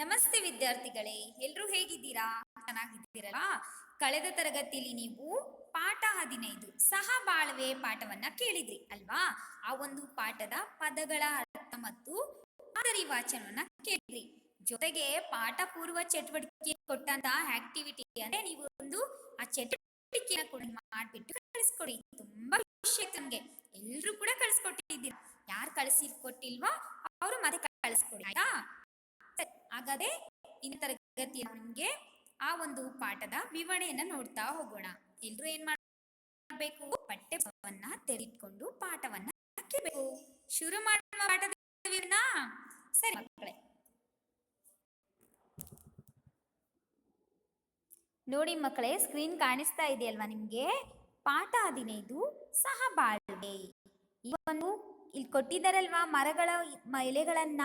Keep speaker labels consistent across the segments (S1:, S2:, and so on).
S1: ನಮಸ್ತೆ ವಿದ್ಯಾರ್ಥಿಗಳೇ ಎಲ್ಲರೂ ಹೇಗಿದ್ದೀರಾ? ಚೆನ್ನಾಗಿದ್ದೀರಲ್ಲ ಕಳೆದ ತರಗತಿಯಲ್ಲಿ ನೀವು ಪಾಠ ಹದಿನೈದು ಸಹ ಬಾಳ್ವೆ ಪಾಠವನ್ನ ಕೇಳಿದ್ರಿ ಅಲ್ವಾ? ಆ ಒಂದು ಪಾಠದ ಪದಗಳ ಅರ್ಥ ಮತ್ತು ಮಾದರಿ ವಾಚನವನ್ನ ಕೇಳಿದ್ರಿ. ಜೊತೆಗೆ ಪಾಠ ಪೂರ್ವ ಚಟುವಟಿಕೆ ಕೊಟ್ಟಂತ ಆಕ್ಟಿವಿಟಿ ಅಂದ್ರೆ ನೀವು ಒಂದು ಆ ಚಟುವಟಿಕೆನ ಕೂಡ ಮಾಡ್ಬಿಟ್ಟು ಕಳಿಸ್ಕೊಡಿ. ತುಂಬಾ ಖುಷಿ ನಮ್ಗೆ. ಎಲ್ರು ಕೂಡ ಕಳಿಸ್ಕೊಟ್ಟಿದ್ದೀರಿ. ಯಾರು ಕಳಿಸಿ ಕೊಟ್ಟಿಲ್ವಾ, ಅವರು ಮತ್ತೆ ಕಳಿಸ್ಕೊಡಿ, ಆಯ್ತಾ? ಹಾಗಾದ್ರೆ ಇನ್ನ ತರಗತಿ ನಿಮ್ಗೆ ಆ ಒಂದು ಪಾಠದ ವಿವರಣೆಯನ್ನ ನೋಡ್ತಾ ಹೋಗೋಣ. ಎಲ್ರು ಏನ್ ಮಾಡಬೇಕು? ಪಠ್ಯವನ್ನ ತೆಗೆದುಕೊಂಡು ಪಾಠವನ್ನ ಕೇಳಬೇಕು ಶುರು ಮಾಡುವ ಪಾಠದ ಸರಿ ಮಕ್ಕಳೇ. ನೋಡಿ ಮಕ್ಕಳೇ ಸ್ಕ್ರೀನ್ ಕಾಣಿಸ್ತಾ ಇದೆಯಲ್ವಾ ನಿಮ್ಗೆ? ಪಾಠ ಹದಿನೈದು ಸಹ ಬಾಳ್ವೆ ಈ ಒಂದು ಇಲ್ಲಿ ಕೊಟ್ಟಿದ್ದಾರಲ್ವಾ ಮರಗಳ ಮ- ಎಲೆಗಳನ್ನ?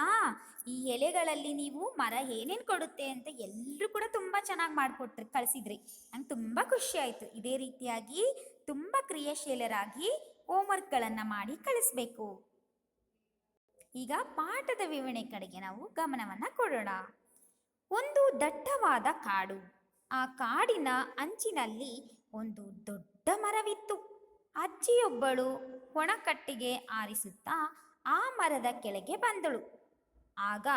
S1: ಈ ಎಲೆಗಳಲ್ಲಿ ನೀವು ಮರ ಏನೇನು ಕೊಡುತ್ತೆ ಅಂತ ಎಲ್ಲರೂ ಕೂಡ ತುಂಬಾ ಚೆನ್ನಾಗಿ ಮಾಡ್ಕೊಟ್ರಿ, ಕಳಿಸಿದ್ರಿ. ನಂಗೆ ತುಂಬಾ ಖುಷಿ ಆಯ್ತು. ಇದೇ ರೀತಿಯಾಗಿ ತುಂಬಾ ಕ್ರಿಯಾಶೀಲರಾಗಿ ಹೋಮ್ವರ್ಕ್ಗಳನ್ನು ಮಾಡಿ ಕಳಿಸ್ಬೇಕು. ಈಗ ಪಾಠದ ವಿವರಣೆ ಕಡೆಗೆ ನಾವು ಗಮನವನ್ನು ಕೊಡೋಣ. ಒಂದು ದಟ್ಟವಾದ ಕಾಡು. ಆ ಕಾಡಿನ ಅಂಚಿನಲ್ಲಿ ಒಂದು ದೊಡ್ಡ ಮರವಿತ್ತು. ಅಜ್ಜಿಯೊಬ್ಬಳು ಒಣಕಟ್ಟಿಗೆ ಆರಿಸುತ್ತಾ ಆ ಮರದ ಕೆಳಗೆ ಬಂದಳು. ಆಗ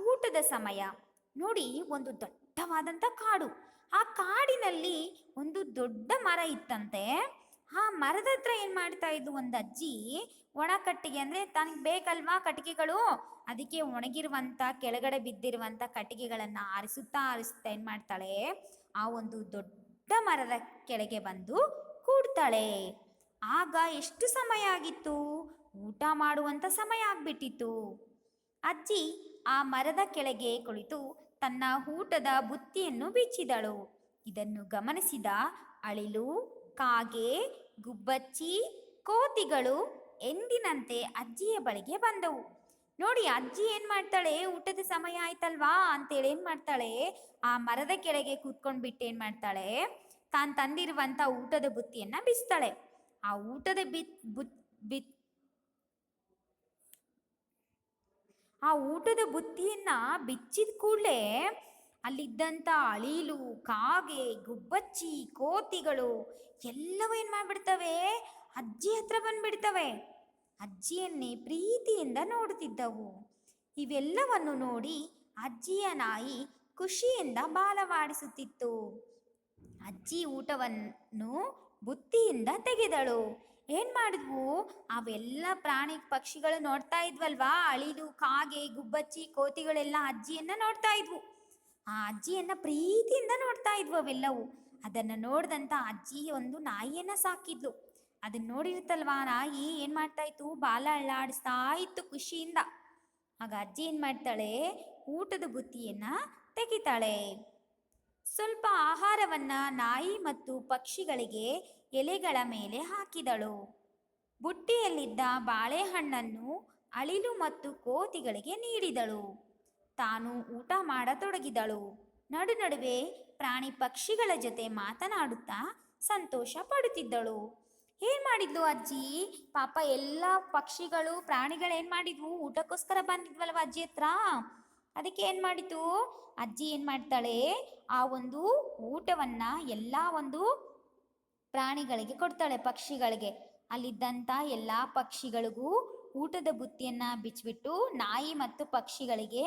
S1: ಊಟದ ಸಮಯ. ನೋಡಿ, ಒಂದು ದಟ್ಟವಾದಂಥ ಕಾಡು. ಆ ಕಾಡಿನಲ್ಲಿ ಒಂದು ದೊಡ್ಡ ಮರ ಇತ್ತಂತೆ. ಆ ಮರದ ಹತ್ರ ಏನು ಮಾಡ್ತಾ ಇದ್ದು ಒಂದು ಅಜ್ಜಿ? ಒಣ ಕಟ್ಟಿಗೆ ಅಂದ್ರೆ ತನಗೆ ಬೇಕಲ್ವಾ ಕಟ್ಟಿಗೆಗಳು? ಅದಕ್ಕೆ ಒಣಗಿರುವಂತ, ಕೆಳಗಡೆ ಬಿದ್ದಿರುವಂಥ ಕಟ್ಟಿಗೆಗಳನ್ನು ಆರಿಸುತ್ತಾ ಆರಿಸುತ್ತಾ ಏನು ಮಾಡ್ತಾಳೆ? ಆ ಒಂದು ದೊಡ್ಡ ಮರದ ಕೆಳಗೆ ಬಂದು ಕೂಡ್ತಾಳೆ. ಆಗ ಎಷ್ಟು ಸಮಯ ಆಗಿತ್ತು? ಊಟ ಮಾಡುವಂತ ಸಮಯ ಆಗ್ಬಿಟ್ಟಿತ್ತು. ಅಜ್ಜಿ ಆ ಮರದ ಕೆಳಗೆ ಕುಳಿತು ತನ್ನ ಊಟದ ಬುತ್ತಿಯನ್ನು ಬಿಚ್ಚಿದಳು. ಇದನ್ನು ಗಮನಿಸಿದ ಅಳಿಲು, ಕಾಗೆ, ಗುಬ್ಬಚ್ಚಿ, ಕೋತಿಗಳು ಎಂದಿನಂತೆ ಅಜ್ಜಿಯ ಬಳಿಗೆ ಬಂದವು. ನೋಡಿ, ಅಜ್ಜಿ ಏನ್ ಮಾಡ್ತಾಳೆ? ಊಟದ ಸಮಯ ಆಯ್ತಲ್ವಾ? ಅಂತೇಳಿ ಏನ್ ಮಾಡ್ತಾಳೆ? ಆ ಮರದ ಕೆಳಗೆ ಕೂತ್ಕೊಂಡ್ಬಿಟ್ಟು ಏನ್ ಮಾಡ್ತಾಳೆ? ತಾನು ತಂದಿರುವಂತ ಊಟದ ಬುತ್ತಿಯನ್ನ ಬಿಸ್ತಾಳೆ ಆ ಊಟದ ಬಿತ್, ಬುತ್, ಬಿತ್, ಆ ಊಟದ ಬುತ್ತಿಯನ್ನ ಬಿಚ್ಚಿದ ಕೂಡಲೇ ಅಲ್ಲಿದ್ದಂಥ ಅಳಿಲು, ಕಾಗೆ, ಗುಬ್ಬಚ್ಚಿ, ಕೋತಿಗಳು ಎಲ್ಲವೂ ಏನು ಮಾಡ್ಬಿಡ್ತವೆ? ಅಜ್ಜಿ ಹತ್ರ ಬಂದ್ಬಿಡ್ತವೆ. ಅಜ್ಜಿಯನ್ನೇ ಪ್ರೀತಿಯಿಂದ ನೋಡುತ್ತಿದ್ದವು ಇವೆಲ್ಲವನ್ನು ನೋಡಿ ಅಜ್ಜಿಯ ನಾಯಿ ಖುಷಿಯಿಂದ ಬಾಲವಾಡಿಸುತ್ತಿತ್ತು ಅಜ್ಜಿ ಊಟವನ್ನು ಬುತ್ತಿಯಿಂದ ತೆಗೆದಳು. ಏನ್ ಮಾಡಿದ್ವು? ಅವೆಲ್ಲ ಪ್ರಾಣಿ ಪಕ್ಷಿಗಳು ನೋಡ್ತಾ ಇದ್ವಲ್ವಾ? ಅಳಿಲು, ಕಾಗೆ, ಗುಬ್ಬಚ್ಚಿ, ಕೋತಿಗಳೆಲ್ಲ ಅಜ್ಜಿಯನ್ನ ನೋಡ್ತಾ ಇದ್ವು. ಆ ಅಜ್ಜಿಯನ್ನ ಪ್ರೀತಿಯಿಂದ ನೋಡ್ತಾ ಇದ್ವು ಅವೆಲ್ಲವು. ಅದನ್ನ ನೋಡ್ದಂತ ಅಜ್ಜಿ ಒಂದು ನಾಯಿಯನ್ನ ಸಾಕಿದ್ಲು. ಅದನ್ನ ನೋಡಿರುತ್ತಲ್ವಾ ಆ ನಾಯಿ? ಏನ್ ಮಾಡ್ತಾ ಇತ್ತು? ಬಾಲ ಅಳ್ಳಾಡಿಸ್ತಾ ಇತ್ತು ಖುಷಿಯಿಂದ. ಆಗ ಅಜ್ಜಿ ಏನ್ ಮಾಡ್ತಾಳೆ? ಊಟದ ಬುತ್ತಿಯನ್ನ ತೆಗಿತಾಳೆ. ಸ್ವಲ್ಪ ಆಹಾರವನ್ನ ನಾಯಿ ಮತ್ತು ಪಕ್ಷಿಗಳಿಗೆ ಎಲೆಗಳ ಮೇಲೆ ಹಾಕಿದಳು. ಬುಟ್ಟಿಯಲ್ಲಿದ್ದ ಬಾಳೆಹಣ್ಣನ್ನು ಅಳಿಲು ಮತ್ತು ಕೋತಿಗಳಿಗೆ ನೀಡಿದಳು. ತಾನು ಊಟ ಮಾಡತೊಡಗಿದಳು. ನಡು ನಡುವೆ ಪ್ರಾಣಿ ಪಕ್ಷಿಗಳ ಜೊತೆ ಮಾತನಾಡುತ್ತಾ ಸಂತೋಷ ಪಡುತ್ತಿದ್ದಳು. ಏನ್ ಮಾಡಿದ್ಲು ಅಜ್ಜಿ? ಪಾಪ ಎಲ್ಲ ಪಕ್ಷಿಗಳು ಪ್ರಾಣಿಗಳು ಏನ್ ಮಾಡಿದ್ವು? ಊಟಕ್ಕೋಸ್ಕರ ಬಂದಿದ್ವಲ್ವ ಅಜ್ಜಿ ಹತ್ರ? ಅದಕ್ಕೆ ಏನು ಮಾಡಿತು? ಅಜ್ಜಿ ಏನು ಮಾಡ್ತಾಳೆ? ಆ ಒಂದು ಊಟವನ್ನ ಎಲ್ಲ ಒಂದು ಪ್ರಾಣಿಗಳಿಗೆ ಕೊಡ್ತಾಳೆ, ಪಕ್ಷಿಗಳಿಗೆ. ಅಲ್ಲಿದ್ದಂಥ ಎಲ್ಲ ಪಕ್ಷಿಗಳಿಗೂ ಊಟದ ಬುತ್ತಿಯನ್ನ ಬಿಚ್ಚಿಬಿಟ್ಟು ನಾಯಿ ಮತ್ತು ಪಕ್ಷಿಗಳಿಗೆ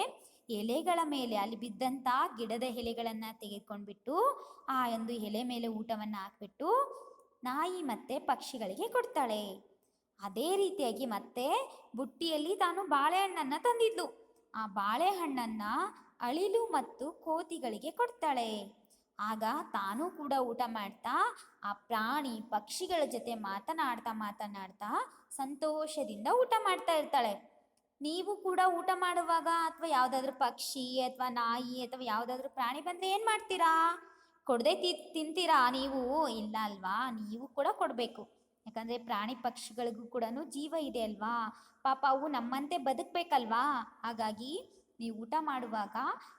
S1: ಎಲೆಗಳ ಮೇಲೆ, ಅಲ್ಲಿ ಬಿದ್ದಂಥ ಗಿಡದ ಎಲೆಗಳನ್ನು ತೆಗೆದುಕೊಂಡ್ಬಿಟ್ಟು ಆ ಒಂದು ಎಲೆ ಮೇಲೆ ಊಟವನ್ನ ಹಾಕ್ಬಿಟ್ಟು ನಾಯಿ ಮತ್ತೆ ಪಕ್ಷಿಗಳಿಗೆ ಕೊಡ್ತಾಳೆ. ಅದೇ ರೀತಿಯಾಗಿ ಮತ್ತೆ ಬುಟ್ಟಿಯಲ್ಲಿ ತಾನು ಬಾಳೆಹಣ್ಣನ್ನ ತಂದಿದ್ಲು. ಆ ಬಾಳೆಹಣ್ಣನ್ನು ಅಳಿಲು ಮತ್ತು ಕೋತಿಗಳಿಗೆ ಕೊಡ್ತಾಳೆ. ಆಗ ತಾನು ಕೂಡ ಊಟ ಮಾಡ್ತಾ, ಆ ಪ್ರಾಣಿ ಪಕ್ಷಿಗಳ ಜೊತೆ ಮಾತನಾಡ್ತಾ ಮಾತನಾಡ್ತಾ ಸಂತೋಷದಿಂದ ಊಟ ಮಾಡ್ತಾ ಇರ್ತಾಳೆ. ನೀವು ಕೂಡ ಊಟ ಮಾಡುವಾಗ ಅಥವಾ ಯಾವುದಾದ್ರೂ ಪಕ್ಷಿ ಅಥವಾ ನಾಯಿ ಅಥವಾ ಯಾವುದಾದ್ರೂ ಪ್ರಾಣಿ ಬಂದ್ರೆ ಏನು ಮಾಡ್ತೀರಾ? ಕೊಡದೆ ತಿ, ತಿಂತೀರಾ? ನೀವು? ಇಲ್ಲ ಅಲ್ವಾ? ನೀವು ಕೂಡ ಕೊಡಬೇಕು. ಯಾಕಂದರೆ ಪ್ರಾಣಿ ಪಕ್ಷಿಗಳಿಗೂ ಕೂಡ ಜೀವ ಇದೆ ಅಲ್ವಾ? ಪಾಪ ಅವು ನಮ್ಮಂತೆ ಬದುಕಬೇಕಲ್ವಾ? ಹಾಗಾಗಿ ನೀವು ಊಟ ಮಾಡುವಾಗ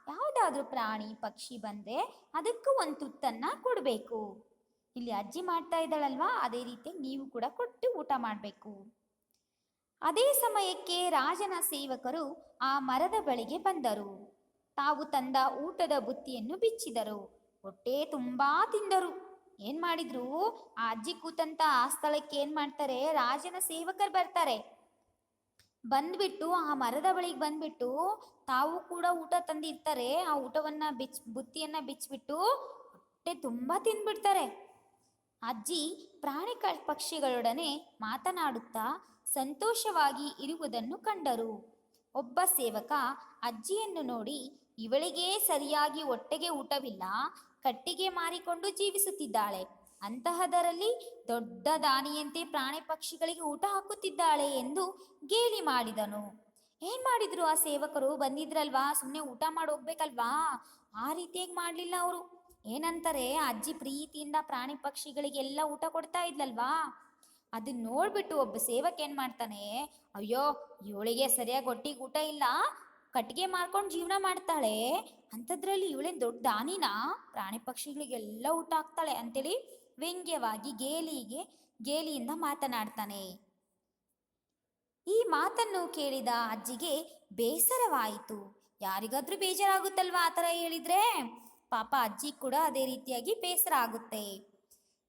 S1: ಯಾವುದಾದ್ರೂ ಪ್ರಾಣಿ, ಪಕ್ಷಿ ಬಂದರೆ ಅದಕ್ಕೂ ಒಂದು ತುತ್ತನ್ನು ಕೊಡಬೇಕು. ಇಲ್ಲಿ ಅಜ್ಜಿ ಮಾಡ್ತಾ ಇದ್ದಾಳಲ್ವಾ? ಅದೇ ರೀತಿ ನೀವು ಕೂಡ ಕೊಟ್ಟು ಊಟ ಮಾಡಬೇಕು. ಅದೇ ಸಮಯಕ್ಕೆ ರಾಜನ ಸೇವಕರು ಆ ಮರದ ಬಳಿಗೆ ಬಂದರು. ತಾವು ತಂದ ಊಟದ ಬುತ್ತಿಯನ್ನು ಬಿಚ್ಚಿದರು. ಹೊಟ್ಟೆ ತುಂಬಾ ತಿಂದರು. ಏನ್ ಮಾಡಿದ್ರು? ಆ ಅಜ್ಜಿ ಕೂತಂತ ಆ ಸ್ಥಳಕ್ಕೆ ಏನ್ ಮಾಡ್ತಾರೆ? ರಾಜನ ಸೇವಕರು ಬರ್ತಾರೆ. ಬಂದ್ಬಿಟ್ಟು, ಆ ಮರದ ಬಳಿಗೆ ಬಂದ್ಬಿಟ್ಟು ತಾವು ಕೂಡ ಊಟ ತಂದಿರ್ತಾರೆ. ಆ ಊಟವನ್ನ ಬಿಚ್, ಬುತ್ತಿಯನ್ನ ಬಿಚ್ಚಿಬಿಟ್ಟು ಹೊಟ್ಟೆ ತುಂಬಾ ತಿಂದ್ಬಿಡ್ತಾರೆ ಅಜ್ಜಿ ಪ್ರಾಣಿ ಪಕ್ಷಿಗಳೊಡನೆ ಮಾತನಾಡುತ್ತಾ ಸಂತೋಷವಾಗಿ ಇರುವುದನ್ನು ಕಂಡರು. ಒಬ್ಬ ಸೇವಕ ಅಜ್ಜಿಯನ್ನು ನೋಡಿ, ಇವಳಿಗೆ ಸರಿಯಾಗಿ ಹೊಟ್ಟೆಗೆ ಊಟವಿಲ್ಲ, ಕಟ್ಟಿಗೆ ಮಾರಿಕೊಂಡು ಜೀವಿಸುತ್ತಿದ್ದಾಳೆ. ಅಂತಹದರಲ್ಲಿ ದೊಡ್ಡ ದಾನಿಯಂತೆ ಪ್ರಾಣಿ ಪಕ್ಷಿಗಳಿಗೆ ಊಟ ಹಾಕುತ್ತಿದ್ದಾಳೆ ಎಂದು ಗೇಲಿ ಮಾಡಿದನು. ಏನ್ ಮಾಡಿದ್ರು ಆ ಸೇವಕರು? ಬಂದಿದ್ರಲ್ವಾ? ಸುಮ್ಮನೆ ಊಟ ಮಾಡಿ ಹೋಗ್ಬೇಕಲ್ವಾ? ಆ ರೀತಿಯಾಗಿ ಮಾಡಲಿಲ್ಲ ಅವರು. ಏನಂತಾರೆ? ಅಜ್ಜಿ ಪ್ರೀತಿಯಿಂದ ಪ್ರಾಣಿ ಪಕ್ಷಿಗಳಿಗೆಲ್ಲ ಊಟ ಕೊಡ್ತಾ ಇದ್ಲಲ್ವಾ? ಅದನ್ನ ನೋಡ್ಬಿಟ್ಟು ಒಬ್ಬ ಸೇವಕ ಏನ್ ಮಾಡ್ತಾನೆ? ಅಯ್ಯೋ, ಇವಳಿಗೆ ಸರಿಯಾಗಿ ಒಟ್ಟಿಗೆ ಊಟ ಇಲ್ಲ. ಕಟ್ಟಿಗೆ ಮಾರ್ಕೊಂಡು ಜೀವನ ಮಾಡ್ತಾಳೆ. ಅಂಥದ್ರಲ್ಲಿ ಇವಳೇನ್ ದೊಡ್ಡ ದಾನಿನ? ಪ್ರಾಣಿ ಪಕ್ಷಿಗಳಿಗೆಲ್ಲ ಊಟ ಹಾಕ್ತಾಳೆ ಅಂತೇಳಿ ವ್ಯಂಗ್ಯವಾಗಿ ಗೇಲಿಗೆ, ಗೇಲಿಯಿಂದ ಮಾತನಾಡ್ತಾನೆ. ಈ ಮಾತನ್ನು ಕೇಳಿದ ಅಜ್ಜಿಗೆ ಬೇಸರವಾಯಿತು. ಯಾರಿಗಾದ್ರೂ ಬೇಜಾರಾಗುತ್ತಲ್ವಾ ಆ ಥರ ಹೇಳಿದ್ರೆ? ಪಾಪ ಅಜ್ಜಿ ಕೂಡ ಅದೇ ರೀತಿಯಾಗಿ ಬೇಸರ ಆಗುತ್ತೆ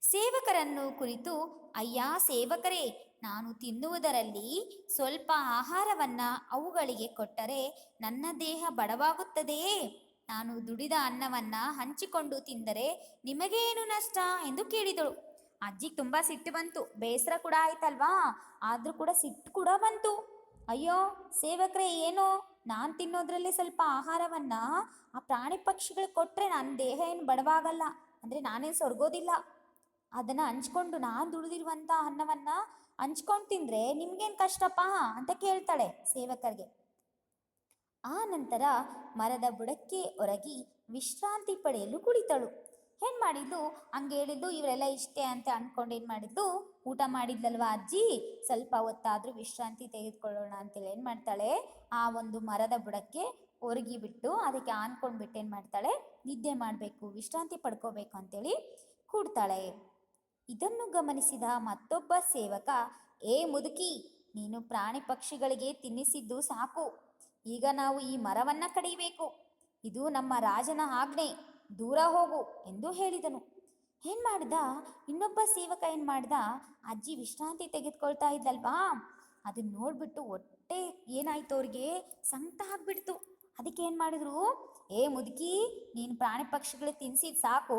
S1: ಸೇವಕರನ್ನು ಕುರಿತು, ಅಯ್ಯ ಸೇವಕರೇ, ನಾನು ತಿನ್ನುವುದರಲ್ಲಿ ಸ್ವಲ್ಪ ಆಹಾರವನ್ನ ಅವುಗಳಿಗೆ ಕೊಟ್ಟರೆ ನನ್ನ ದೇಹ ಬಡವಾಗುತ್ತದೆಯೇ? ನಾನು ದುಡಿದ ಅನ್ನವನ್ನ ಹಂಚಿಕೊಂಡು ತಿಂದರೆ ನಿಮಗೇನು ನಷ್ಟ ಎಂದು ಕೇಳಿದಳು. ಅಜ್ಜಿಗೆ ತುಂಬಾ ಸಿಟ್ಟು ಬಂತು. ಬೇಸರ ಕೂಡ ಆಯ್ತಲ್ವಾ? ಆದ್ರೂ ಕೂಡ ಸಿಟ್ಟು ಕೂಡ ಬಂತು. ಅಯ್ಯೋ, ಸೇವಕರೇ, ಏನೋ? ನಾನು ತಿನ್ನೋದ್ರಲ್ಲಿ ಸ್ವಲ್ಪ ಆಹಾರವನ್ನ ಆ ಪ್ರಾಣಿ ಪಕ್ಷಿಗಳಿಗೆ ಕೊಟ್ರೆ ನನ್ನ ದೇಹ ಏನು ಬಡವಾಗಲ್ಲ. ಅಂದ್ರೆ ನಾನೇನು ಸೊರ್ಗೋದಿಲ್ಲ. ಅದನ್ನ ಹಂಚ್ಕೊಂಡು ನಾನು ದುಡಿದಿರುವಂತ ಅನ್ನವನ್ನ ಹಂಚ್ಕೊಂಡು ತಿಂದ್ರೆ ನಿಮ್ಗೇನ್ ಕಷ್ಟಪ್ಪ? ಅಂತ ಕೇಳ್ತಾಳೆ ಸೇವಕರಿಗೆ. ಆ ನಂತರ ಮರದ ಬುಡಕ್ಕೆ ಒರಗಿ ವಿಶ್ರಾಂತಿ ಪಡೆಯಲು ಕುಳಿತಳು. ಏನು ಮಾಡಿದ್ಲು? ಹಂಗೆ ಹೇಳಿದ್ದು ಇವರೆಲ್ಲ ಇಷ್ಟೇ ಅಂತ ಅಂದ್ಕೊಂಡು ಏನು ಮಾಡಿದ್ಲು? ಊಟ ಮಾಡಿದ್ಲಲ್ವಾ ಅಜ್ಜಿ? ಸ್ವಲ್ಪ ಹೊತ್ತಾದರೂ ವಿಶ್ರಾಂತಿ ತೆಗೆದುಕೊಳ್ಳೋಣ ಅಂತೇಳಿ ಏನು ಮಾಡ್ತಾಳೆ? ಆ ಒಂದು ಮರದ ಬುಡಕ್ಕೆ ಒರಗಿ ಬಿಟ್ಟು ಅದಕ್ಕೆ ಆನ್ಕೊಂಡ್ಬಿಟ್ಟು ಏನು ಮಾಡ್ತಾಳೆ? ನಿದ್ದೆ ಮಾಡಬೇಕು, ವಿಶ್ರಾಂತಿ ಪಡ್ಕೋಬೇಕು ಅಂತೇಳಿ ಕೂಡ್ತಾಳೆ. ಇದನ್ನು ಗಮನಿಸಿದ ಮತ್ತೊಬ್ಬ ಸೇವಕ, ಏ ಮುದುಕಿ, ನೀನು ಪ್ರಾಣಿ ಪಕ್ಷಿಗಳಿಗೆ ತಿನ್ನಿಸಿದ್ದು ಸಾಕು. ಈಗ ನಾವು ಈ ಮರವನ್ನು ಕಡಿಬೇಕು. ಇದು ನಮ್ಮ ರಾಜನ ಆಜ್ಞೆ. ದೂರ ಹೋಗು ಎಂದು ಹೇಳಿದನು. ಏನು ಮಾಡ್ದ? ಇನ್ನೊಬ್ಬ ಸೇವಕ ಏನು ಮಾಡ್ದ? ಅಜ್ಜಿ ವಿಶ್ರಾಂತಿ ತೆಗೆದುಕೊಳ್ತಾ ಇದ್ದಲ್ವಾ ಅದನ್ನ ನೋಡ್ಬಿಟ್ಟು ಒಟ್ಟೆ ಏನಾಯ್ತು ಅವ್ರಿಗೆ? ಸಂಕಟ ಆಗ್ಬಿಡ್ತು. ಅದಕ್ಕೆ ಏನು ಮಾಡಿದ್ರು? ಏ ಮುದುಕಿ, ನೀನು ಪ್ರಾಣಿ ಪಕ್ಷಿಗಳು ತಿನ್ಸಿದ್ ಸಾಕು.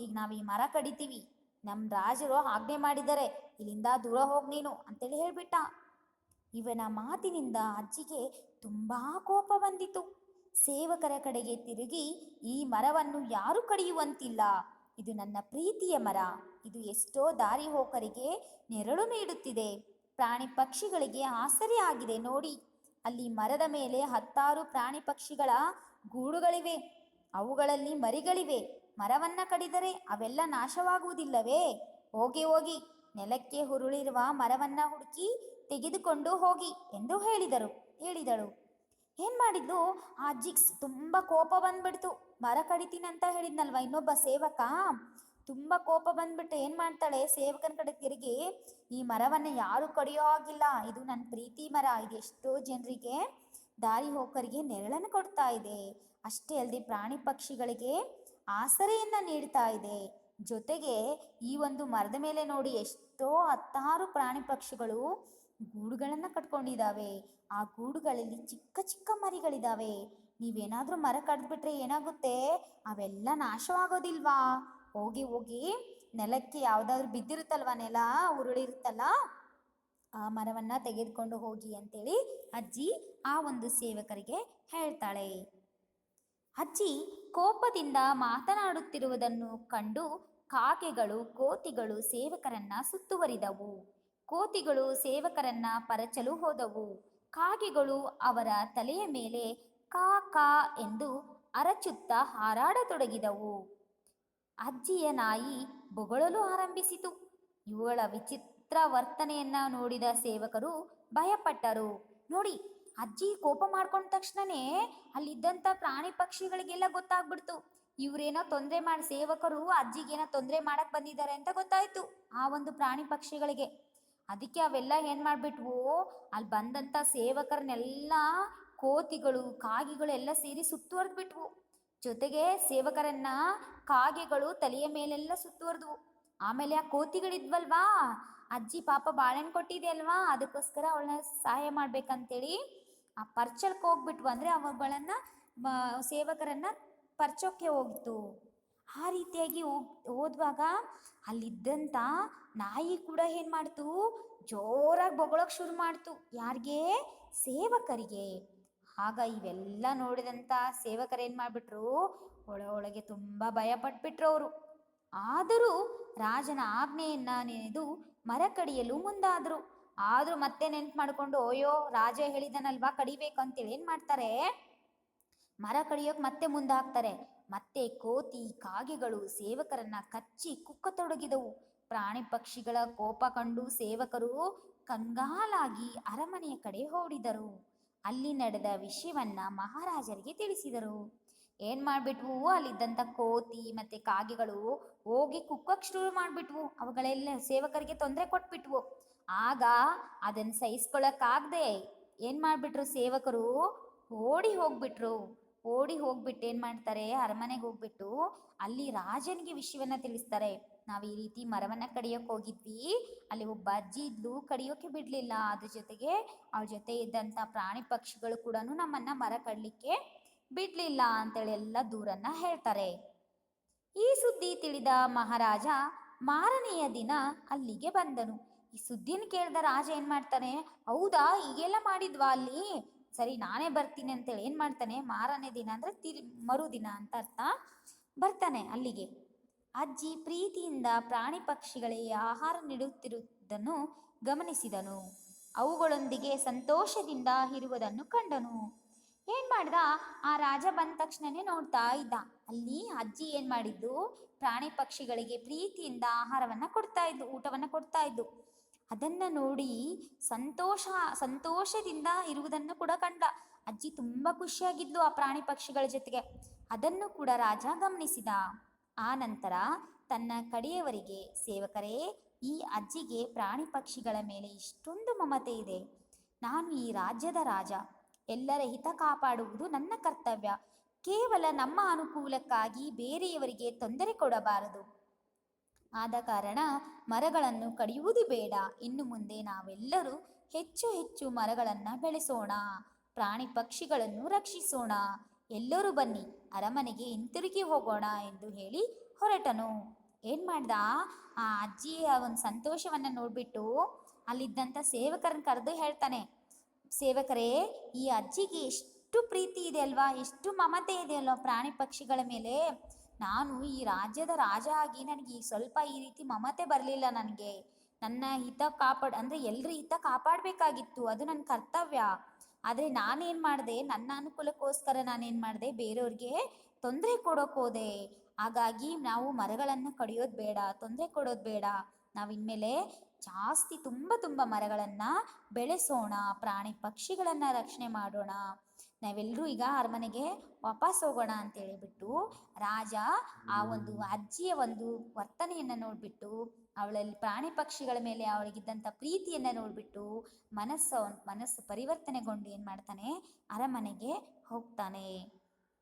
S1: ಈಗ ನಾವು ಈ ಮರ ಕಡಿತೀವಿ. ನಮ್ಮ ರಾಜರು ಆಜ್ಞೆ ಮಾಡಿದ್ದಾರೆ. ಇಲ್ಲಿಂದ ದೂರ ಹೋಗಿ ನೀನು ಅಂತೇಳಿ ಹೇಳ್ಬಿಟ್ಟ. ಇವನ ಮಾತಿನಿಂದ ಅಜ್ಜಿಗೆ ತುಂಬಾ ಕೋಪ ಬಂದಿತು. ಸೇವಕರ ಕಡೆಗೆ ತಿರುಗಿ, ಈ ಮರವನ್ನು ಯಾರು ಕಡಿಯುವಂತಿಲ್ಲ? ಇದು ನನ್ನ ಪ್ರೀತಿಯ ಮರ. ಇದು ಎಷ್ಟೋ ದಾರಿ ಹೋಕರಿಗೆ ನೆರಳು ನೀಡುತ್ತಿದೆ. ಪ್ರಾಣಿ ಪಕ್ಷಿಗಳಿಗೆ ಆಸರೆ ಆಗಿದೆ ನೋಡಿ. ಅಲ್ಲಿ ಮರದ ಮೇಲೆ ಹತ್ತಾರು ಪ್ರಾಣಿ ಪಕ್ಷಿಗಳ ಗೂಡುಗಳಿವೆ. ಅವುಗಳಲ್ಲಿ ಮರಿಗಳಿವೆ. ಮರವನ್ನ ಕಡಿದರೆ ಅವೆಲ್ಲ ನಾಶವಾಗುವುದಿಲ್ಲವೇ? ಹೋಗಿ ಹೋಗಿ. ನೆಲಕ್ಕೆ ಹುರುಳಿರುವ ಮರವನ್ನ ಹುಡುಕಿ ತೆಗೆದುಕೊಂಡು ಹೋಗಿ, ಎಂದು ಹೇಳಿದರು. ಹೇಳಿದಳು. ಏನು ಮಾಡಿದ್ಲು? ಆ ಜಿಕ್ಸ್ ತುಂಬ ಕೋಪ ಬಂದ್ಬಿಡ್ತು. ಮರ ಅಂತ ಹೇಳಿದ್ನಲ್ವಾ ಇನ್ನೊಬ್ಬ ಸೇವಕ? ತುಂಬಾ ಕೋಪ ಬಂದ್ಬಿಟ್ಟು ಏನು ಮಾಡ್ತಾಳೆ? ಸೇವಕನ ಕಡೆ ತಿರುಗಿ, ಈ ಮರವನ್ನ ಯಾರು ಕಡಿಯೋ ಆಗಿಲ್ಲ ಇದು ನನ್ನ ಪ್ರೀತಿ ಮರ. ಇದು ಎಷ್ಟೋ ಜನರಿಗೆ ದಾರಿ ಹೋಕರಿಗೆ ನೆರಳನ್ನು ಕೊಡ್ತಾ ಇದೆ. ಅಷ್ಟೇ ಅಲ್ಲದೆ ಪ್ರಾಣಿ ಪಕ್ಷಿಗಳಿಗೆ ಆಸರೆಯನ್ನ ನೀಡ್ತಾ ಇದೆ. ಜೊತೆಗೆ ಈ ಒಂದು ಮರದ ಮೇಲೆ ನೋಡಿ ಎಷ್ಟೋ ಹತ್ತಾರು ಪ್ರಾಣಿ ಪಕ್ಷಿಗಳು ಗೂಡುಗಳನ್ನ ಕಟ್ಕೊಂಡಿದ್ದಾವೆ. ಆ ಗೂಡುಗಳಲ್ಲಿ ಚಿಕ್ಕ ಚಿಕ್ಕ ಮರಿಗಳಿದಾವೆ ನೀವೇನಾದರೂ ಮರ ಕಡ್ದ್ಬಿಟ್ರೆ ಏನಾಗುತ್ತೆ? ಅವೆಲ್ಲ ನಾಶವಾಗೋದಿಲ್ವಾ? ಹೋಗಿ ಹೋಗಿ ನೆಲಕ್ಕೆ ಯಾವುದಾದ್ರೂ ಬಿದ್ದಿರುತ್ತಲ್ವ ನೆಲ? ಉರುಳಿರುತ್ತಲ್ಲ? ಆ ಮರವನ್ನ ತೆಗೆದುಕೊಂಡು ಹೋಗಿ ಅಂತೇಳಿ ಅಜ್ಜಿ ಆ ಒಂದು ಸೇವಕರಿಗೆ ಹೇಳ್ತಾಳೆ. ಅಜ್ಜಿ ಕೋಪದಿಂದ ಮಾತನಾಡುತ್ತಿರುವುದನ್ನು ಕಂಡು ಕಾಗೆಗಳು ಕೋತಿಗಳು ಸೇವಕರನ್ನ ಸುತ್ತುವರಿದವು. ಕೋತಿಗಳು ಸೇವಕರನ್ನ ಪರಚಲು ಹೋದವು. ಕಾಗೆಗಳು ಅವರ ತಲೆಯ ಮೇಲೆ ಕಾ ಕಾ ಎಂದು ಅರಚುತ್ತಾ ಹಾರಾಡತೊಡಗಿದವು. ಅಜ್ಜಿಯ ನಾಯಿ ಬೊಗಳಲು ಆರಂಭಿಸಿತು. ಇವಳ ವಿಚಿತ್ರ ವರ್ತನೆಯನ್ನ ನೋಡಿದ ಸೇವಕರು ಭಯಪಟ್ಟರು. ನೋಡಿ, ಅಜ್ಜಿ ಕೋಪ ಮಾಡ್ಕೊಂಡ ತಕ್ಷಣನೇ ಅಲ್ಲಿದ್ದಂಥ ಪ್ರಾಣಿ ಪಕ್ಷಿಗಳಿಗೆಲ್ಲ ಗೊತ್ತಾಗ್ಬಿಡ್ತು. ಇವರೇನೋ ತೊಂದರೆ ಮಾಡಿ, ಸೇವಕರು ಅಜ್ಜಿಗೇನೋ ತೊಂದರೆ ಮಾಡಕ್ ಬಂದಿದ್ದಾರೆ ಅಂತ ಗೊತ್ತಾಯ್ತು ಆ ಒಂದು ಪ್ರಾಣಿ ಪಕ್ಷಿಗಳಿಗೆ. ಅದಕ್ಕೆ ಅವೆಲ್ಲ ಏನು ಮಾಡ್ಬಿಟ್ವು? ಅಲ್ಲಿ ಬಂದಂತ ಸೇವಕರನ್ನೆಲ್ಲ ಕೋತಿಗಳು, ಕಾಗೆಗಳು ಎಲ್ಲ ಸೇರಿ ಸುತ್ತುವರೆದು ಬಿಟ್ವು ಜೊತೆಗೆ ಸೇವಕರನ್ನ ಕಾಗೆಗಳು ತಲೆಯ ಮೇಲೆಲ್ಲ ಸುತ್ತುವರೆದ್ವು. ಆಮೇಲೆ ಆ ಕೋತಿಗಳಿದ್ವಲ್ವಾ? ಅಜ್ಜಿ ಪಾಪ ಬಾಳೆಹಣ್ಣು ಕೊಟ್ಟಿದೆ ಅಲ್ವಾ? ಅದಕ್ಕೋಸ್ಕರ ಅವಳನ್ನ ಸಹಾಯ ಮಾಡ್ಬೇಕಂತೇಳಿ ಆ ಪರ್ಚಲ್ಕ್ ಹೋಗ್ಬಿಟ್ವು. ಅಂದ್ರೆ ಅವುಗಳನ್ನ ಸೇವಕರನ್ನ ಪರ್ಚೋಕ್ಕೆ ಹೋಗ್ತು. ಆ ರೀತಿಯಾಗಿ ಹೋಗ್, ಹೋದ್ವಾಗ ಅಲ್ಲಿದ್ದಂಥ ನಾಯಿ ಕೂಡ ಏನು ಮಾಡ್ತು? ಜೋರಾಗಿ ಬೊಗಳಕ್ಕೆ ಶುರು ಮಾಡ್ತು. ಯಾರಿಗೆ? ಸೇವಕರಿಗೆ. ಆಗ ಇವೆಲ್ಲ ನೋಡಿದಂಥ ಸೇವಕರು ಏನು ಮಾಡಿಬಿಟ್ರು? ಒಳ ಒಳಗೆ ತುಂಬ ಭಯ ಪಟ್ಬಿಟ್ರು ಅವರು. ಆದರೂ ರಾಜನ ಆಜ್ಞೆಯನ್ನ ನೆನೆದು ಮರ ಕಡಿಯಲು ಮುಂದಾದರು. ಆದರೂ ಮತ್ತೆ ನೆನ್ಪು ಮಾಡಿಕೊಂಡು, ಅಯ್ಯೋ, ರಾಜ ಹೇಳಿದನಲ್ವಾ ಕಡಿಬೇಕು ಅಂತೇಳಿ ಏನು ಮಾಡ್ತಾರೆ? ಮರ ಕಡಿಯೋಕೆ ಮತ್ತೆ ಮುಂದಾಗ್ತಾರೆ. ಮತ್ತೆ ಕೋತಿ ಕಾಗೆಗಳು ಸೇವಕರನ್ನ ಕಚ್ಚಿ ಕುಕ್ಕತೊಡಗಿದವು. ಪ್ರಾಣಿ ಪಕ್ಷಿಗಳ ಕೋಪ ಕಂಡು ಸೇವಕರು ಕಂಗಾಲಾಗಿ ಅರಮನೆಯ ಕಡೆ ಓಡಿದರು. ಅಲ್ಲಿ ನಡೆದ ವಿಷಯವನ್ನ ಮಹಾರಾಜರಿಗೆ ತಿಳಿಸಿದರು. ಏನ್ ಮಾಡ್ಬಿಟ್ವು? ಅಲ್ಲಿದ್ದಂಥ ಕೋತಿ ಮತ್ತೆ ಕಾಗೆಗಳು ಹೋಗಿ ಕುಕ್ಕಕ್ಕೆ ಶುರು ಮಾಡ್ಬಿಟ್ವು. ಅವುಗಳೆಲ್ಲ ಸೇವಕರಿಗೆ ತೊಂದರೆ ಕೊಟ್ಬಿಟ್ವು. ಆಗ ಅದನ್ನ ಸಹಿಸ್ಕೊಳಕ್ಕಾಗ್ದೆ ಏನ್ ಮಾಡ್ಬಿಟ್ರು? ಸೇವಕರು ಓಡಿ ಹೋಗ್ಬಿಟ್ರು. ಓಡಿ ಹೋಗ್ಬಿಟ್ಟು ಏನ್ ಮಾಡ್ತಾರೆ, ಅರಮನೆಗೆ ಹೋಗ್ಬಿಟ್ಟು ಅಲ್ಲಿ ರಾಜನಿಗೆ ವಿಷಯವನ್ನ ತಿಳಿಸ್ತಾರೆ. ನಾವು ಈ ರೀತಿ ಮರವನ್ನ ಕಡಿಯೋಕೆ ಹೋಗಿದ್ವಿ. ಅಲ್ಲಿ ಒಬ್ಬ ಅಜ್ಜಿ ಇದ್ಲು, ಕಡಿಯೋಕೆ ಬಿಡ್ಲಿಲ್ಲ. ಅದ್ರ ಜೊತೆಗೆ ಅವ್ರ ಜೊತೆ ಇದ್ದಂಥ ಪ್ರಾಣಿ ಪಕ್ಷಿಗಳು ಕೂಡ ನಮ್ಮನ್ನ ಮರ ಕಡ್ಲಿಕ್ಕೆ ಬಿಡ್ಲಿಲ್ಲ ಅಂತೇಳಿ ಎಲ್ಲ ದೂರನ್ನ ಹೇಳ್ತಾರೆ. ಈ ಸುದ್ದಿ ತಿಳಿದ ಮಹಾರಾಜ ಮಾರನೆಯ ದಿನ ಅಲ್ಲಿಗೆ ಬಂದನು. ಈ ಸುದ್ದಿನ ಕೇಳಿದ ರಾಜ ಏನ್ ಮಾಡ್ತಾನೆ, ಹೌದಾ ಈಗೆಲ್ಲ ಮಾಡಿದ್ವಾ ಅಲ್ಲಿ? ಸರಿ, ನಾನೇ ಬರ್ತೀನಿ ಅಂತೇಳಿ ಏನು ಮಾಡ್ತಾನೆ? ಮಾರನೇ ದಿನ ಅಂದ್ರೆ ತಿರು, ಮರುದಿನ ಅಂತ ಅರ್ಥ. ಬರ್ತಾನೆ ಅಲ್ಲಿಗೆ. ಅಜ್ಜಿ ಪ್ರೀತಿಯಿಂದ ಪ್ರಾಣಿ ಪಕ್ಷಿಗಳಿಗೆ ಆಹಾರ ನೀಡುತ್ತಿರುವುದನ್ನು ಗಮನಿಸಿದನು. ಅವುಗಳೊಂದಿಗೆ ಸಂತೋಷದಿಂದ ಇರುವುದನ್ನು ಕಂಡನು. ಏನ್ ಮಾಡ್ದ? ಆ ರಾಜ ಬಂದ ತಕ್ಷಣನೇ ನೋಡ್ತಾ ಇದ್ದ. ಅಲ್ಲಿ ಅಜ್ಜಿ ಏನ್ ಮಾಡಿದ್ದು? ಪ್ರಾಣಿ ಪಕ್ಷಿಗಳಿಗೆ ಪ್ರೀತಿಯಿಂದ ಆಹಾರವನ್ನ ಕೊಡ್ತಾ ಇದ್ದು, ಊಟವನ್ನ ಕೊಡ್ತಾ ಇದ್ದು. ಅದನ್ನ ನೋಡಿ ಸಂತೋಷ, ಸಂತೋಷದಿಂದ ಇರುವುದನ್ನು ಕೂಡ ಕಂಡ. ಅಜ್ಜಿ ತುಂಬಾ ಖುಷಿಯಾಗಿದ್ಲು ಆ ಪ್ರಾಣಿ ಪಕ್ಷಿಗಳ ಜೊತೆಗೆ. ಅದನ್ನು ಕೂಡ ರಾಜ ಗಮನಿಸಿದ. ಆ ನಂತರ ತನ್ನ ಕಡೆಯವರಿಗೆ, ಸೇವಕರೇ, ಈ ಅಜ್ಜಿಗೆ ಪ್ರಾಣಿ ಪಕ್ಷಿಗಳ ಮೇಲೆ ಇಷ್ಟೊಂದು ಮಮತೆ ಇದೆ. ನಾನು ಈ ರಾಜ್ಯದ ರಾಜ. ಎಲ್ಲರ ಹಿತ ಕಾಪಾಡುವುದು ನನ್ನ ಕರ್ತವ್ಯ. ಕೇವಲ ನಮ್ಮ ಅನುಕೂಲಕ್ಕಾಗಿ ಬೇರೆಯವರಿಗೆ ತೊಂದರೆ ಕೊಡಬಾರದು. ಆದ ಕಾರಣ ಮರಗಳನ್ನು ಕಡಿಯುವುದು ಬೇಡ. ಇನ್ನು ಮುಂದೆ ನಾವೆಲ್ಲರೂ ಹೆಚ್ಚು ಹೆಚ್ಚು ಮರಗಳನ್ನು ಬೆಳೆಸೋಣ. ಪ್ರಾಣಿ ಪಕ್ಷಿಗಳನ್ನು ರಕ್ಷಿಸೋಣ. ಎಲ್ಲರೂ ಬನ್ನಿ, ಅರಮನೆಗೆ ಹಿಂತಿರುಗಿ ಹೋಗೋಣ ಎಂದು ಹೇಳಿ ಹೊರಟನು. ಏನ್ ಮಾಡ್ದ? ಆ ಅಜ್ಜಿಯ ಒಂದು ಸಂತೋಷವನ್ನ ನೋಡ್ಬಿಟ್ಟು ಅಲ್ಲಿದ್ದಂಥ ಸೇವಕರನ್ನ ಕರೆದು ಹೇಳ್ತಾನೆ, ಸೇವಕರೇ, ಈ ಅಜ್ಜಿಗೆ ಎಷ್ಟು ಪ್ರೀತಿ ಇದೆ ಅಲ್ವಾ? ಎಷ್ಟು ಮಮತೆ ಇದೆ ಅಲ್ವಾ? ಪ್ರಾಣಿ ಪಕ್ಷಿಗಳ ಮೇಲೆ. ನಾನು ಈ ರಾಜ್ಯದ ರಾಜ ಆಗಿ ನನಗೆ ಈ ಸ್ವಲ್ಪ ಈ ರೀತಿ ಮಮತೆ ಬರಲಿಲ್ಲ ನನಗೆ. ನನ್ನ ಹಿತ ಕಾಪಾಡ್, ಅಂದರೆ ಎಲ್ಲರ ಹಿತ ಕಾಪಾಡಬೇಕಾಗಿತ್ತು. ಅದು ನನ್ನ ಕರ್ತವ್ಯ. ಆದರೆ ನಾನೇನು ಮಾಡಿದೆ? ನನ್ನ ಅನುಕೂಲಕ್ಕೋಸ್ಕರ ನಾನೇನು ಮಾಡಿದೆ? ಬೇರೆಯವ್ರಿಗೆ ತೊಂದರೆ ಕೊಡೋಕೆ ಹೋದೆ. ಹಾಗಾಗಿ ನಾವು ಮರಗಳನ್ನು ಕಡಿಯೋದು ಬೇಡ, ತೊಂದರೆ ಕೊಡೋದು ಬೇಡ. ನಾವು ಇನ್ಮೇಲೆ ಜಾಸ್ತಿ ತುಂಬ ತುಂಬ ಮರಗಳನ್ನು ಬೆಳೆಸೋಣ, ಪ್ರಾಣಿ ಪಕ್ಷಿಗಳನ್ನು ರಕ್ಷಣೆ ಮಾಡೋಣ. ನಾವೆಲ್ಲರೂ ಈಗ ಅರಮನೆಗೆ ವಾಪಸ್ ಹೋಗೋಣ ಅಂತ ಹೇಳಿಬಿಟ್ಟು ರಾಜ ಆ ಒಂದು ಅಜ್ಜಿಯ ಒಂದು ವರ್ತನೆಯನ್ನು ನೋಡಿಬಿಟ್ಟು ಅವಳಲ್ಲಿ ಪ್ರಾಣಿ ಪಕ್ಷಿಗಳ ಮೇಲೆ ಅವಳಿಗಿದ್ದಂಥ ಪ್ರೀತಿಯನ್ನು ನೋಡಿಬಿಟ್ಟು ಮನಸ್ಸು ಮನಸ್ಸು ಪರಿವರ್ತನೆಗೊಂಡು ಏನು ಮಾಡ್ತಾನೆ ಅರಮನೆಗೆ ಹೋಗ್ತಾನೆ.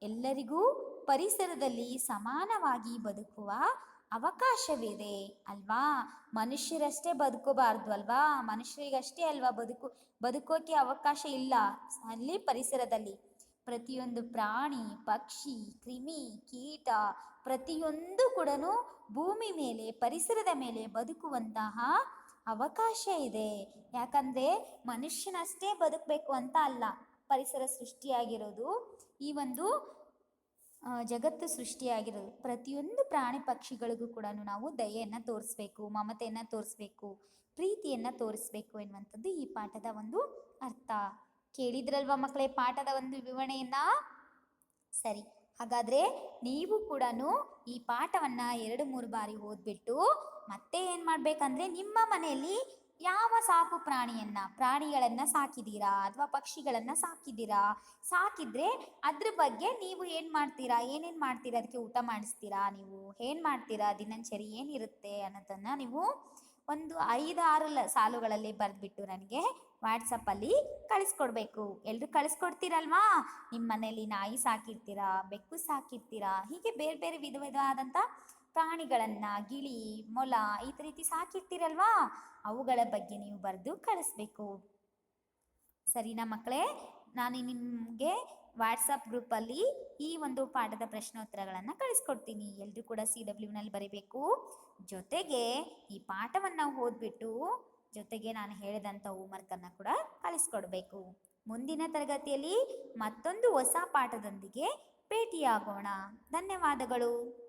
S1: ಎಲ್ಲರಿಗೂ ಪರಿಸರದಲ್ಲಿ ಸಮಾನವಾಗಿ ಬದುಕುವ ಅವಕಾಶವಿದೆ ಅಲ್ವಾ? ಮನುಷ್ಯರಷ್ಟೇ ಬದುಕೋಬಾರ್ದು ಅಲ್ವಾ? ಮನುಷ್ಯರಿಗಷ್ಟೇ ಅಲ್ವಾ ಬದುಕು, ಬದುಕೋಕೆ ಅವಕಾಶ ಇಲ್ಲ ಅಲ್ಲಿ ಪರಿಸರದಲ್ಲಿ. ಪ್ರತಿಯೊಂದು ಪ್ರಾಣಿ, ಪಕ್ಷಿ, ಕ್ರಿಮಿ, ಕೀಟ ಪ್ರತಿಯೊಂದು ಕೂಡ ಭೂಮಿ ಮೇಲೆ, ಪರಿಸರದ ಮೇಲೆ ಬದುಕುವಂತಹ ಅವಕಾಶ ಇದೆ. ಯಾಕಂದ್ರೆ ಮನುಷ್ಯನಷ್ಟೇ ಬದುಕಬೇಕು ಅಂತ ಅಲ್ಲ, ಪರಿಸರ ಸೃಷ್ಟಿಯಾಗಿರೋದು. ಈ ಒಂದು ಜಗತ್ತು ಸೃಷ್ಟಿಯಾಗಿರೋದು ಪ್ರತಿಯೊಂದು ಪ್ರಾಣಿ ಪಕ್ಷಿಗಳಿಗೂ ಕೂಡ ನಾವು ದಯೆಯನ್ನು ತೋರಿಸ್ಬೇಕು, ಮಮತೆಯನ್ನು ತೋರಿಸ್ಬೇಕು, ಪ್ರೀತಿಯನ್ನು ತೋರಿಸ್ಬೇಕು ಎನ್ನುವಂಥದ್ದು ಈ ಪಾಠದ ಒಂದು ಅರ್ಥ. ಕೇಳಿದ್ರಲ್ವಾ ಮಕ್ಕಳೇ ಪಾಠದ ಒಂದು ವಿವರಣೆಯನ್ನ? ಸರಿ, ಹಾಗಾದ್ರೆ ನೀವು ಕೂಡ ಈ ಪಾಠವನ್ನ ಎರಡು ಮೂರು ಬಾರಿ ಓದ್ಬಿಟ್ಟು ಮತ್ತೆ ಏನು ಮಾಡ್ಬೇಕಂದ್ರೆ ನಿಮ್ಮ ಮನೆಯಲ್ಲಿ ಯಾವ ಸಾಕು ಪ್ರಾಣಿಯನ್ನ, ಪ್ರಾಣಿಗಳನ್ನ ಸಾಕಿದ್ದೀರಾ ಅಥವಾ ಪಕ್ಷಿಗಳನ್ನ ಸಾಕಿದ್ದೀರಾ? ಸಾಕಿದ್ರೆ ಅದ್ರ ಬಗ್ಗೆ ನೀವು ಏನು ಮಾಡ್ತೀರಾ? ಏನೇನ್ ಮಾಡ್ತೀರಾ? ಅದಕ್ಕೆ ಊಟ ಮಾಡಿಸ್ತೀರಾ? ನೀವು ಏನು ಮಾಡ್ತೀರಾ? ದಿನಚರಿ ಏನಿರುತ್ತೆ ಅನ್ನೋದನ್ನ ನೀವು ಒಂದು ಐದಾರು ಸಾಲುಗಳಲ್ಲಿ ಬರೆದ್ಬಿಟ್ಟು ನನಗೆ ವಾಟ್ಸಪ್ಪಲ್ಲಿ ಕಳಿಸ್ಕೊಡ್ಬೇಕು. ಎಲ್ಲರೂ ಕಳಿಸ್ಕೊಡ್ತೀರಲ್ವಾ? ನಿಮ್ಮ ಮನೇಲಿ ನಾಯಿ ಸಾಕಿರ್ತೀರಾ? ಬೆಕ್ಕು ಸಾಕಿರ್ತೀರಾ? ಹೀಗೆ ಬೇರೆ ಬೇರೆ ವಿಧ ವಿಧವಾದಂಥ ಪ್ರಾಣಿಗಳನ್ನು ಗಿಳಿ, ಮೊಲ ಈ ರೀತಿ ಸಾಕಿರ್ತೀರಲ್ವಾ? ಅವುಗಳ ಬಗ್ಗೆ ನೀವು ಬರೆದು ಕಳಿಸ್ಬೇಕು. ಸರಿನಾ ಮಕ್ಕಳೇ, ನಾನು ನಿಮಗೆ ವಾಟ್ಸಪ್ ಗ್ರೂಪಲ್ಲಿ ಈ ಒಂದು ಪಾಠದ ಪ್ರಶ್ನೋತ್ತರಗಳನ್ನು ಕಳಿಸ್ಕೊಡ್ತೀನಿ. ಎಲ್ಲರೂ ಕೂಡ ಸಿ ಡಬ್ಲ್ಯೂನಲ್ಲಿ ಬರೀಬೇಕು. ಜೊತೆಗೆ ಈ ಪಾಠವನ್ನು ಓದ್ಬಿಟ್ಟು ಜೊತೆಗೆ ನಾನು ಹೇಳಿದಂಥ ಹೋಮ್ವರ್ಕನ್ನು ಕೂಡ ಕಳಿಸ್ಕೊಡ್ಬೇಕು. ಮುಂದಿನ ತರಗತಿಯಲ್ಲಿ ಮತ್ತೊಂದು ಹೊಸ ಪಾಠದೊಂದಿಗೆ ಭೇಟಿಯಾಗೋಣ. ಧನ್ಯವಾದಗಳು.